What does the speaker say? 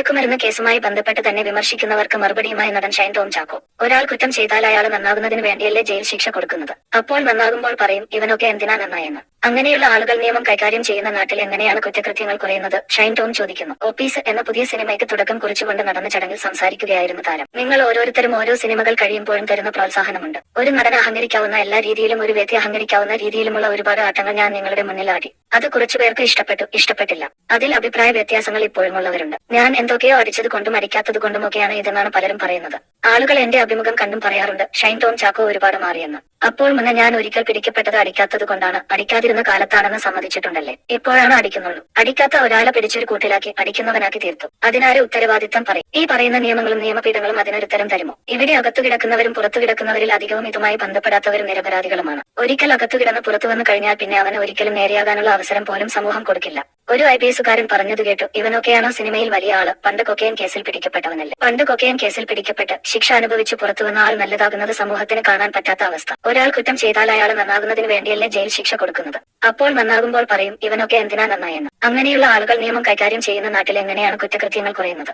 മയക്കുമരുന്ന് കേസുമായി ബന്ധപ്പെട്ട് തന്നെ വിമർശിക്കുന്നവർക്ക് മറുപടിയുമായി നടൻ ഷൈൻ ടോം ചാക്കോ. ഒരാൾ കുറ്റം ചെയ്താൽ അയാൾ നന്നാകുന്നതിന് വേണ്ടിയല്ലേ ജയിൽ ശിക്ഷ കൊടുക്കുന്നത്. അപ്പോൾ നന്നാകുമ്പോൾ പറയും ഇവനൊക്കെ എന്തിനാ നന്നായെന്ന്? അങ്ങനെയുള്ള ആളുകൾ നിയമം കൈകാര്യം ചെയ്യുന്ന നാട്ടിൽ എങ്ങനെയാണ് കുറ്റകൃത്യങ്ങൾ കുറയുന്നത്? ഷൈൻ ടോം ചോദിക്കുന്നു. ഓപ്പീസ് എന്ന പുതിയ സിനിമയ്ക്ക് തുടക്കം കുറിച്ചുകൊണ്ട് നടന്ന ചടങ്ങിൽ സംസാരിക്കുകയായിരുന്നു താരം. നിങ്ങൾ ഓരോരുത്തരും ഓരോ സിനിമകൾ കഴിയുമ്പോഴും തരുന്ന പ്രോത്സാഹനമുണ്ട്. ഒരു നടൻ അഹങ്കരിക്കാവുന്ന എല്ലാ രീതിയിലും ഒരു വ്യക്തി അഹങ്കരിക്കാവുന്ന രീതിയിലുമുള്ള ഒരുപാട് ആട്ടങ്ങൾ ഞാൻ നിങ്ങളുടെ മുന്നിൽ ആടി അത് കുറച്ചുപേർക്ക് ഇഷ്ടപ്പെട്ടു ഇഷ്ടപ്പെട്ടില്ല. അതിൽ അഭിപ്രായ വ്യത്യാസങ്ങൾ ഇപ്പോഴും ഉള്ളവരുണ്ട്. ഞാൻ എന്തൊക്കെയോ അടിച്ചത് കൊണ്ടും അടിക്കാത്തത് കൊണ്ടുമൊക്കെയാണ് ഇതെന്നാണ് പലരും പറയുന്നത്. ആളുകൾ എന്റെ അഭിമുഖം കണ്ടും പറയാറുണ്ട്. ഷൈൻ ടോം ചാക്കോ ഒരുപാട് മാറിയെന്ന്. അപ്പോൾ മുന്നേ ഞാൻ ഒരിക്കൽ പിടിക്കപ്പെട്ടത് അടിക്കാത്തത് കൊണ്ടാണ്. അടിക്കാതിരുന്ന കാലത്താണെന്ന് സമ്മതിച്ചിട്ടുണ്ടല്ലേ? ഇപ്പോഴാണ് അടിക്കുന്നുള്ളൂ. അടിക്കാത്ത ഒരാളെ പിടിച്ചൊരു കൂട്ടിലാക്കി അടിക്കുന്നവനാക്കി തീർത്തു. അതിനാര് ഉത്തരവാദിത്തം പറയും? ഈ പറയുന്ന നിയമങ്ങളും നിയമപീഠങ്ങളും അതിനൊരുത്തരം തരുമോ? ഇവിടെ അകത്തു കിടക്കുന്നവരും പുറത്തു കിടക്കുന്നവരിൽ അധികവും ഇതുമായി ബന്ധപ്പെടാത്തവരും നിരപരാധികളുമാണ്. ഒരിക്കൽ അകത്തു കിടന്ന് പുറത്തു വന്നു കഴിഞ്ഞാൽ പിന്നെ അവന് ഒരിക്കലും നേരെയാകാനുള്ള അവസരം പോലും സമൂഹം കൊടുക്കില്ല. ഒരു ഐ പി എസുകാരൻ പറഞ്ഞത് കേട്ടു. ഇവനൊക്കെയാണോ സിനിമയിൽ വലിയ ആൾ. പണ്ട് കൊക്കയൻ കേസിൽ പിടിക്കപ്പെട്ടവനല്ലേ. പണ്ട് കൊക്കയൻ കേസിൽ പിടിക്കപ്പെട്ട് ശിക്ഷ അനുഭവിച്ച് പുറത്തു വന്ന ആൾ നല്ലതാകുന്നത് സമൂഹത്തിന് കാണാൻ പറ്റാത്ത അവസ്ഥ. ഒരാൾ കുറ്റം ചെയ്താൽ അയാൾ നന്നാകുന്നതിന് വേണ്ടിയല്ലേ ജയിൽ ശിക്ഷ കൊടുക്കുന്നത്. അപ്പോൾ നന്നാകുമ്പോൾ പറയും ഇവനൊക്കെ എന്തിനാ നന്നായെന്ന്. അങ്ങനെയുള്ള ആളുകൾ നിയമം കൈകാര്യം ചെയ്യുന്ന നാട്ടിൽ എങ്ങനെയാണ് കുറ്റകൃത്യങ്ങൾ കുറയുന്നത്?